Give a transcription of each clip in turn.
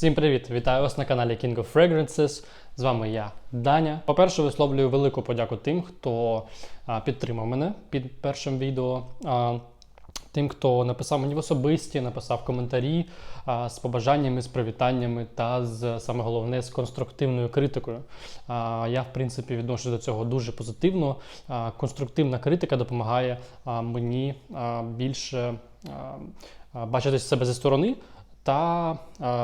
Всім привіт! Вітаю вас на каналі King of Fragrances. З вами я, Даня. По-перше, висловлюю велику подяку тим, хто підтримав мене під першим відео. Тим, хто написав мені в особисті, написав коментарі а, з побажаннями, з привітаннями та з саме головне з конструктивною критикою. А, я, в принципі, відношусь до цього дуже позитивно. А, конструктивна критика допомагає а, мені а, більше а, бачити себе зі сторони та е,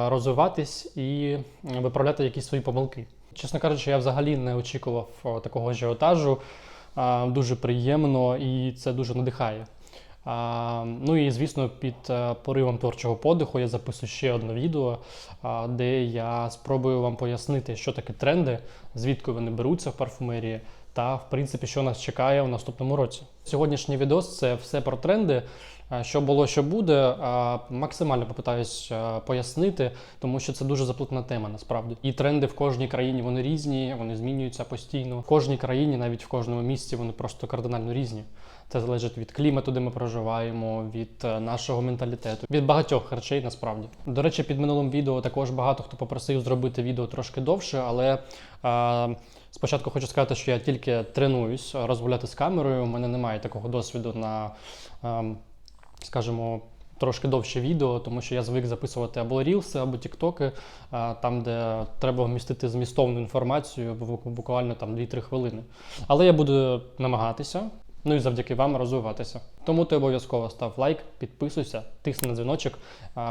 розвиватись і виправляти якісь свої помилки. Чесно кажучи, я взагалі не очікував такого ажіотажу. Е, Дуже приємно і це дуже надихає. Ну і звісно, під е, поривом творчого подиху я записую ще одне відео, де я спробую вам пояснити, що таке тренди, звідки вони беруться в парфумерії, та в принципі, що нас чекає в наступному році. Сьогоднішній відос це все про тренди. Що було, що буде, а, максимально попитаюсь пояснити, тому що це дуже заплутана тема насправді. І тренди в кожній країні вони різні, вони змінюються постійно. В кожній країні, навіть в кожному місці, вони просто кардинально різні. Це залежить від клімату, де ми проживаємо, від е, нашого менталітету, від багатьох речей насправді. До речі, під минулим відео також багато хто попросив зробити відео трошки довше, але е, спочатку хочу сказати, що я тільки тренуюсь розмовляти з камерою. У мене немає такого досвіду на, е, скажімо, Трошки довше відео, тому що я звик записувати або рілси, або тіктоки, е, там, де треба вмістити змістовну інформацію бу- буквально там 2-3 хвилини. Але я буду намагатися, ну і завдяки вам розвиватися. Тому ти обов'язково став лайк, підписуйся, тисни на дзвіночок,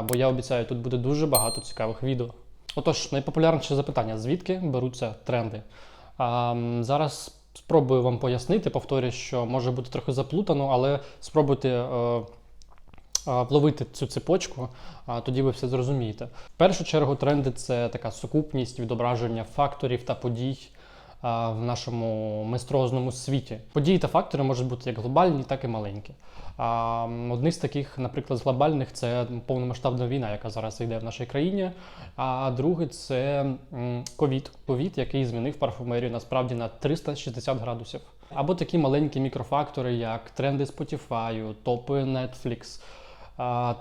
бо я обіцяю, тут буде дуже багато цікавих відео. Отож, найпопулярніше запитання: звідки беруться тренди? А, зараз спробую вам пояснити, повторюю, що може бути трохи заплутано, але спробуйте. е, вловити цю цепочку, тоді ви все зрозумієте. В першу чергу тренди це така сукупність відображення факторів та подій в нашому монструозному світі. Події та фактори можуть бути як глобальні, так і маленькі. Одні з таких, наприклад, з глобальних це повномасштабна війна, яка зараз йде в нашій країні. А другий це ковід. Ковід, який змінив парфумерію насправді на 360 градусів. Або такі маленькі мікрофактори, як тренди Spotify, топи Netflix,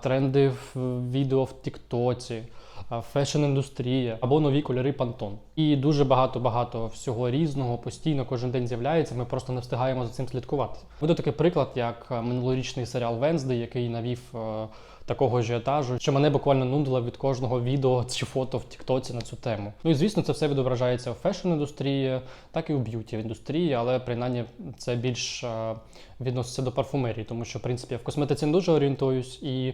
тренди в відео в Тіктоці, фешн-індустрія або нові кольори Pantone. І дуже багато-багато всього різного постійно кожен день з'являється. Ми просто не встигаємо за цим слідкувати. Буде такий приклад, як е, минулорічний серіал Венсдей, який навів е, такого ажіотажу, що мене буквально нудило від кожного відео чи фото в Тіктоці на цю тему. Ну і звісно, це все відображається в фешн-індустрії, так і у б'юті індустрії, але принаймні це більш е, відноситься до парфумерії, тому що в принципі я в косметиці не дуже орієнтуюсь і.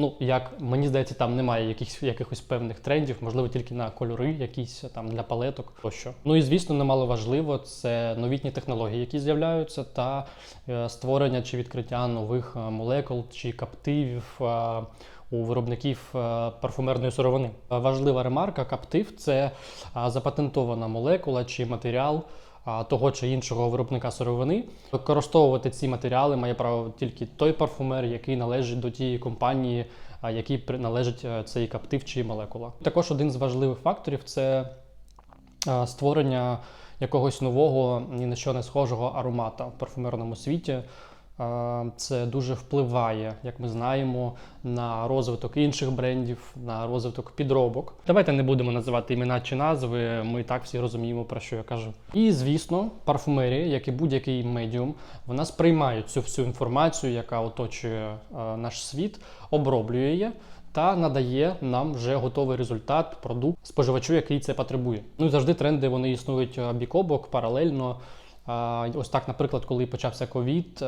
Ну, як мені здається, там немає якихось, якихось певних трендів, можливо, тільки на кольори, якісь там для палеток тощо. Ну і звісно, немало важливо це новітні технології, які з'являються, та е, створення чи відкриття нових е, молекул чи каптивів. е, у виробників е, парфумерної сировини Е, важлива ремарка: каптив це е, запатентована молекула чи матеріал того чи іншого виробника сировини. Використовувати ці матеріали має право тільки той парфумер, який належить до тієї компанії, якій належить е, цей каптив чи молекула. Також один з важливих факторів це створення якогось нового, ні на що не схожого аромата в парфумерному світі. Це дуже впливає, як ми знаємо, на розвиток інших брендів, на розвиток підробок. Давайте не будемо називати імена чи назви. Ми так всі розуміємо про що я кажу. І звісно, парфумерія, як і будь-який медіум, вона сприймає цю всю інформацію, яка оточує е, наш світ, оброблює її. Та надає нам вже готовий результат, продукт споживачу, який це потребує. Ну і завжди тренди вони існують е, бік о бок, паралельно. Ось так, наприклад, коли почався ковід,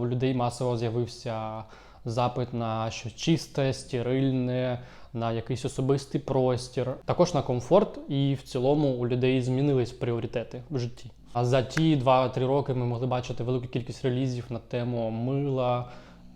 у людей масово з'явився запит на щось чисте, стерильне, на якийсь особистий простір, також на комфорт, і в цілому у людей змінились пріоритети в житті. А за ті 2-3 роки ми могли бачити велику кількість релізів на тему мила.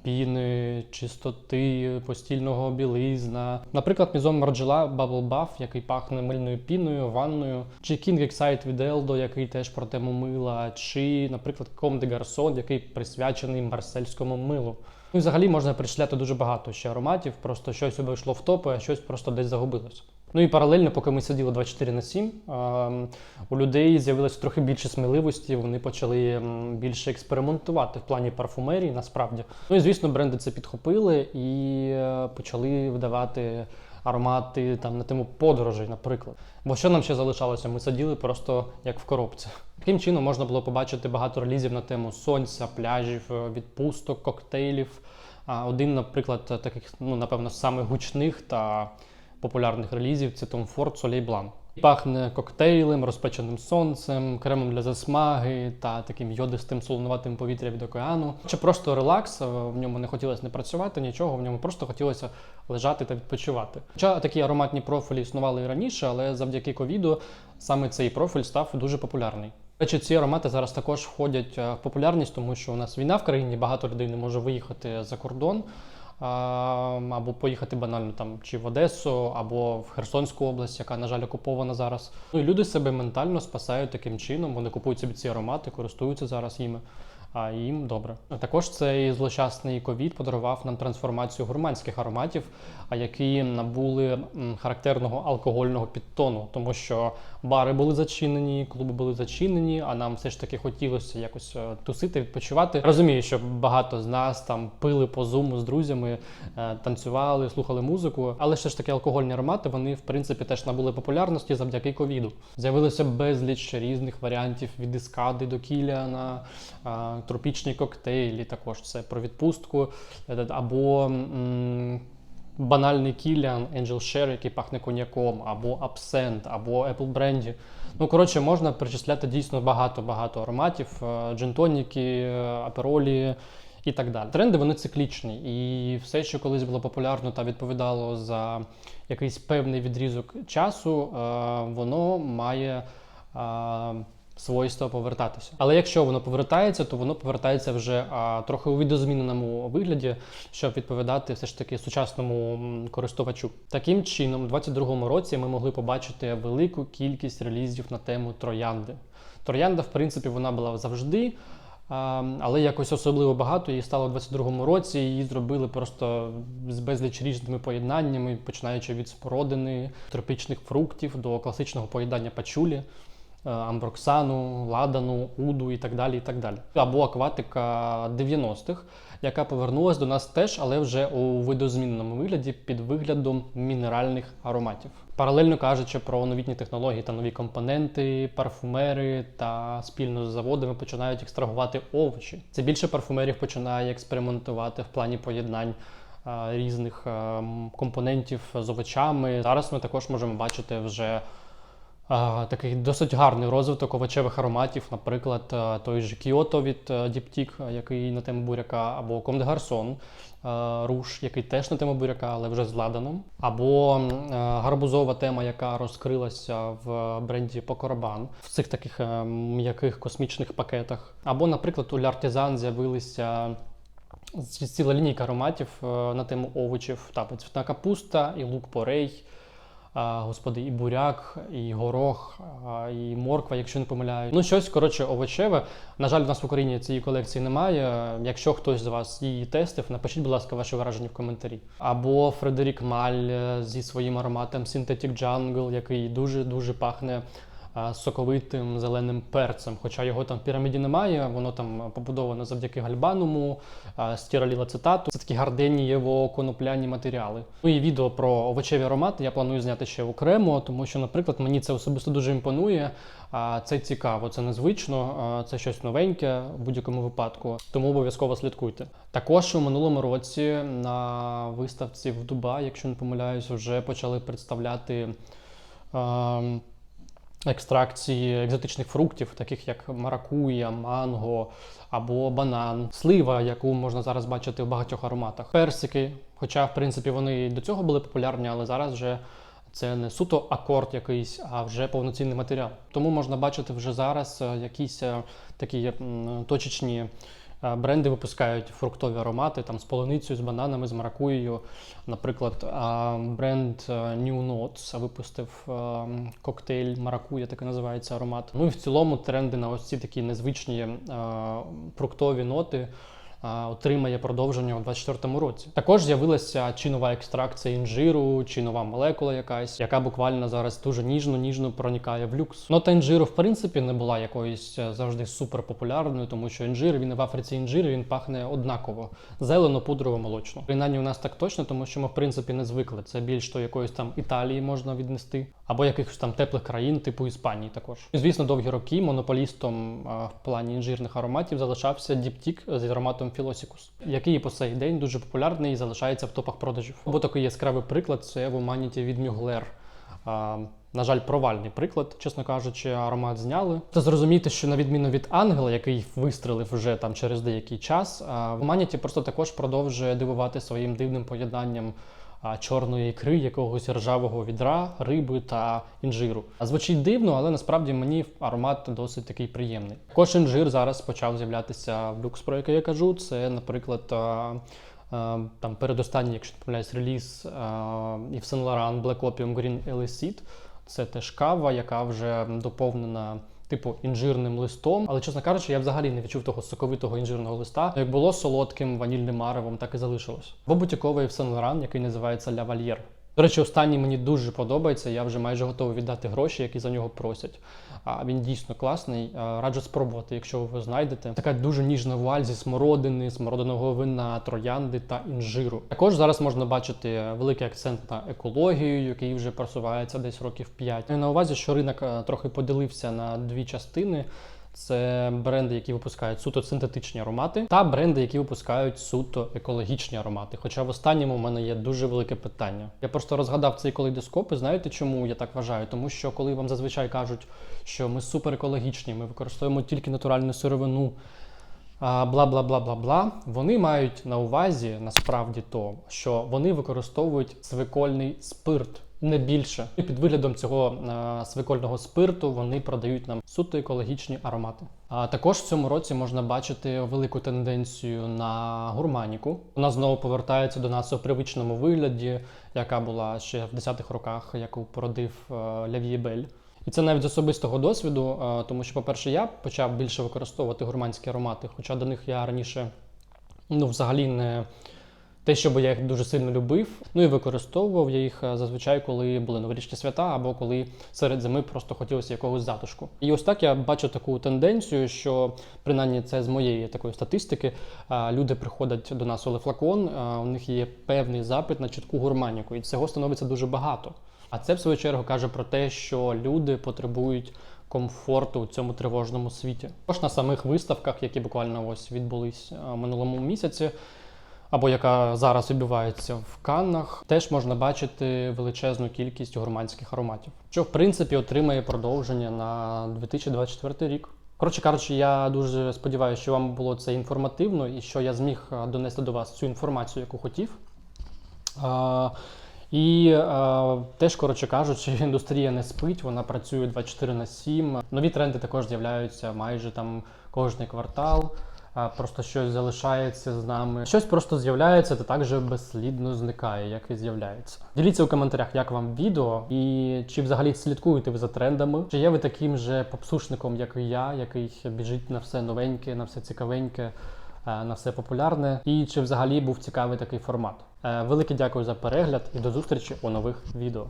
Піни, чистоти, постільного білизна. Наприклад, Мізон Марджела Bubble Buff, який пахне мильною піною, ванною, чи King Excite від Eldo, який теж про тему мила, чи, наприклад, Comme de Garçon, який присвячений марсельському милу. Ну і взагалі можна перечисляти дуже багато ще ароматів, просто щось увійшло в топи, а щось просто десь загубилося. Ну і паралельно, поки ми сиділи 24 на 7, ем, у людей з'явилось трохи більше сміливості, вони почали ем, більше експериментувати в плані парфумерії, насправді. Ну і звісно, бренди це підхопили і е, почали видавати аромати там на тему подорожей, наприклад. Бо що нам ще залишалося? Ми сиділи просто як в коробці. Таким чином можна було побачити багато релізів на тему сонця, пляжів, е, відпусток, коктейлів. Один, наприклад, таких, ну напевно, самих гучних та популярних релізів це Tom Ford Soleil Blanc. Пахне коктейлем, розпеченим сонцем, кремом для засмаги та таким йодистим солонуватим повітря від океану. Чи просто релакс, в ньому не хотілося не працювати, нічого, в ньому просто хотілося лежати та відпочивати. Хоча такі ароматні профілі існували і раніше, але завдяки ковіду саме цей профіль став дуже популярний. Речі, ці аромати зараз також входять е, в популярність, тому що у нас війна в країні, багато людей не може виїхати за кордон або поїхати банально там чи в Одесу, або в Херсонську область, яка, на жаль, окупована зараз. Ну і люди себе ментально спасають таким чином. Вони купують собі ці аромати, користуються зараз їми. А їм добре. Також цей злощасний ковід подарував нам трансформацію гурманських ароматів, а які набули характерного алкогольного підтону, тому що бари були зачинені, клуби були зачинені, а нам все ж таки хотілося якось е, тусити, відпочивати. Розумію, що багато з нас там пили по зуму з друзями, е, танцювали, слухали музику, але все ж таки алкогольні аромати вони в принципі теж набули популярності завдяки ковіду. З'явилося безліч різних варіантів від іскади до кіліана, тропічні коктейлі. Також це про відпустку е, або. м, Банальний кіліан, Angel Share, який пахне коньяком, або абсент, або Apple Brandy. Ну, коротше, можна перечисляти дійсно багато-багато ароматів, е, джинтоніки, е, аперолі і так далі. Тренди вони циклічні, і все, що колись було популярно та відповідало за якийсь певний відрізок часу, е, воно має е, свойство повертатися. Але якщо воно повертається, то воно повертається вже а, трохи у відозміненому вигляді, щоб відповідати все ж таки сучасному користувачу. Таким чином, у 2022 році ми могли побачити велику кількість релізів на тему троянди. Троянда, в принципі, вона була завжди. Але якось особливо багато її стало у 22-му році. Її зробили просто з безліч різними поєднаннями, починаючи від спородини, тропічних фруктів до класичного поєднання пачулі. Е, Амброксану, ладану, уду і так далі. і так далі. Або акватика 90-х, яка повернулась до нас теж, але вже у видозміненому вигляді під виглядом мінеральних ароматів. Паралельно кажучи про новітні технології та нові компоненти, парфумери та спільно з заводами починають екстрагувати овочі. Це більше парфумерів починає експериментувати в плані поєднань е, різних е, компонентів з овочами. Зараз ми також можемо бачити вже такий досить гарний розвиток овочевих ароматів, наприклад, е, той же Кіото від е, Діптік, який на тему буряка, або Comme de Garçon, е, руш, який теж на тему буряка, але вже з ладаном, або е, гарбузова тема, яка розкрилася в бренді Покорабан в цих таких е, м'яких космічних пакетах. Або, наприклад, у L'Artisan з'явилися ціла лінійка ароматів е, на тему овочів, та цвітна капуста, і лук порей. Господи, і буряк, і горох, і морква, якщо не помиляю. Ну, щось коротше овочеве. На жаль, у нас в Україні цієї колекції немає. Якщо хтось з вас її тестив, напишіть, будь ласка, ваші враження в коментарі. Або Фредерік Маль е, зі своїм ароматом Synthetic Jungle, який дуже дуже пахне. Соковитим зеленим перцем, хоча його там в піраміді немає, воно там побудовано завдяки гальбануму, а, стиралілацетату. Це такі гарденієво конопляні матеріали. Ну і відео про овочеві аромати я планую зняти ще окремо, тому що, наприклад, мені це особисто дуже імпонує. Це цікаво, це незвично, це щось новеньке в будь-якому випадку. Тому обов'язково слідкуйте. Також у минулому році на виставці в Дубаї, якщо не помиляюсь, вже почали представляти. Екстракції екзотичних фруктів, таких як маракуя, манго або банан, слива, яку можна зараз бачити в багатьох ароматах, персики. Хоча, в принципі, вони до цього були популярні, але зараз вже це не суто акорд якийсь, а вже повноцінний матеріал. Тому можна бачити вже зараз е, якісь е, такі точечні е, бренди випускають фруктові аромати там з полуницею, з бананами, з маракуєю. Наприклад, бренд е, New Notes випустив е, коктейль маракуя, так і називається аромат. Ну і в цілому тренди на ось ці такі незвичні е, фруктові ноти отримає продовження у 2024 році. Також з'явилася чи нова екстракція інжиру, чи нова молекула якась, яка буквально зараз дуже ніжно ніжно проникає в люкс. Нота інжиру, в принципі, не була якоюсь е, завжди супер популярною, тому що інжир він в Африці інжир він пахне однаково зелено, пудрово, молочно. Принаймні у нас так точно, тому що ми в принципі не звикли. Це більш до якоїсь там Італії можна віднести, або якихось там теплих країн, типу Іспанії також. І, звісно, довгі роки монополістом в плані інжирних ароматів залишався Діптік з ароматом Філосікус, який по цей день дуже популярний і залишається в топах продажів. Або такий яскравий приклад це в Уманіті від. А, на жаль, провальний приклад, чесно кажучи, аромат зняли. Та зрозуміти, що на відміну від ангела, який вистрелив вже там через деякий час, в Маніті просто також продовжує дивувати своїм дивним поєднанням чорної ікри, якогось ржавого відра, риби та інжиру. Звучить дивно, але насправді мені аромат досить такий приємний. Також інжир зараз почав з'являтися в люкс, про який я кажу. Це, наприклад. Там передостанній, якщо помиляюсь, реліз Yves Saint Laurent Black Opium Green Illicit. Це теж кава, яка вже доповнена типу інжирним листом. Але, чесно кажучи, я взагалі не відчув того соковитого інжирного листа. Як було солодким ванільним маревом, так і залишилось. Бо бутіковий в Сен Лоран, який називається Ля Вальєр. До речі, останній мені дуже подобається. Я вже майже готовий віддати гроші, які за нього просять. А він дійсно класний. Раджу спробувати, якщо ви знайдете. Така дуже ніжна вуаль зі смородини, смородиного вина, троянди та інжиру. Також зараз можна бачити великий акцент на екологію, який вже просувається десь років 5. Маю На увазі, що ринок трохи поділився на дві частини. Це бренди, які випускають суто синтетичні аромати, та бренди, які випускають суто екологічні аромати. Хоча в останньому у мене є дуже велике питання. Я просто розгадав цей калейдоскоп, і знаєте, чому я так вважаю? Тому що коли вам зазвичай кажуть, що ми супер екологічні, ми використовуємо тільки натуральну сировину. Бла бла бла бла бла. Вони мають на увазі насправді то, що вони використовують свекольний спирт. Не більше і під виглядом цього е, свекольного спирту вони продають нам суто екологічні аромати. А також в цьому році можна бачити велику тенденцію на гурманіку. Вона знову повертається до нас у привичному вигляді, яка була ще в 10-х роках, яку породив е, І це навіть з особистого досвіду, е, тому що, по-перше, я почав більше використовувати гурманські аромати, хоча до них я раніше ну, взагалі не те, щоб я їх дуже сильно любив. Ну і використовував я їх е, зазвичай, коли були новорічні свята, або коли серед зими просто хотілося якогось затишку. І ось так я бачу таку тенденцію, що принаймні це з моєї такої статистики. е, Люди приходять до нас у Лефлакон, е, у них є певний запит на чітку гурманіку, і цього становиться дуже багато. А це в свою чергу каже про те, що люди потребують комфорту у цьому тривожному світі. Також на самих виставках, які буквально ось відбулись минулому місяці, або яка зараз відбувається в Каннах, теж можна бачити величезну кількість гурманських ароматів, що в принципі отримає продовження на 2024 рік. Коротше кажучи, я дуже сподіваюся, що вам було це інформативно і що я зміг е, донести до вас цю інформацію, яку хотів. А, і е, теж, коротше кажучи, індустрія не спить, вона працює 24 на 7. Нові тренди також з'являються майже там кожний квартал. Просто щось залишається з нами. Щось просто з'являється та також безслідно зникає, як і з'являється. Діліться у коментарях, як вам відео, і чи взагалі слідкуєте ви за трендами, чи є ви таким же попсушником, як і я, який біжить на все новеньке, на все цікавеньке, е, на все популярне, і чи взагалі був цікавий такий формат. Е, Велике дякую за перегляд і до зустрічі у нових відео.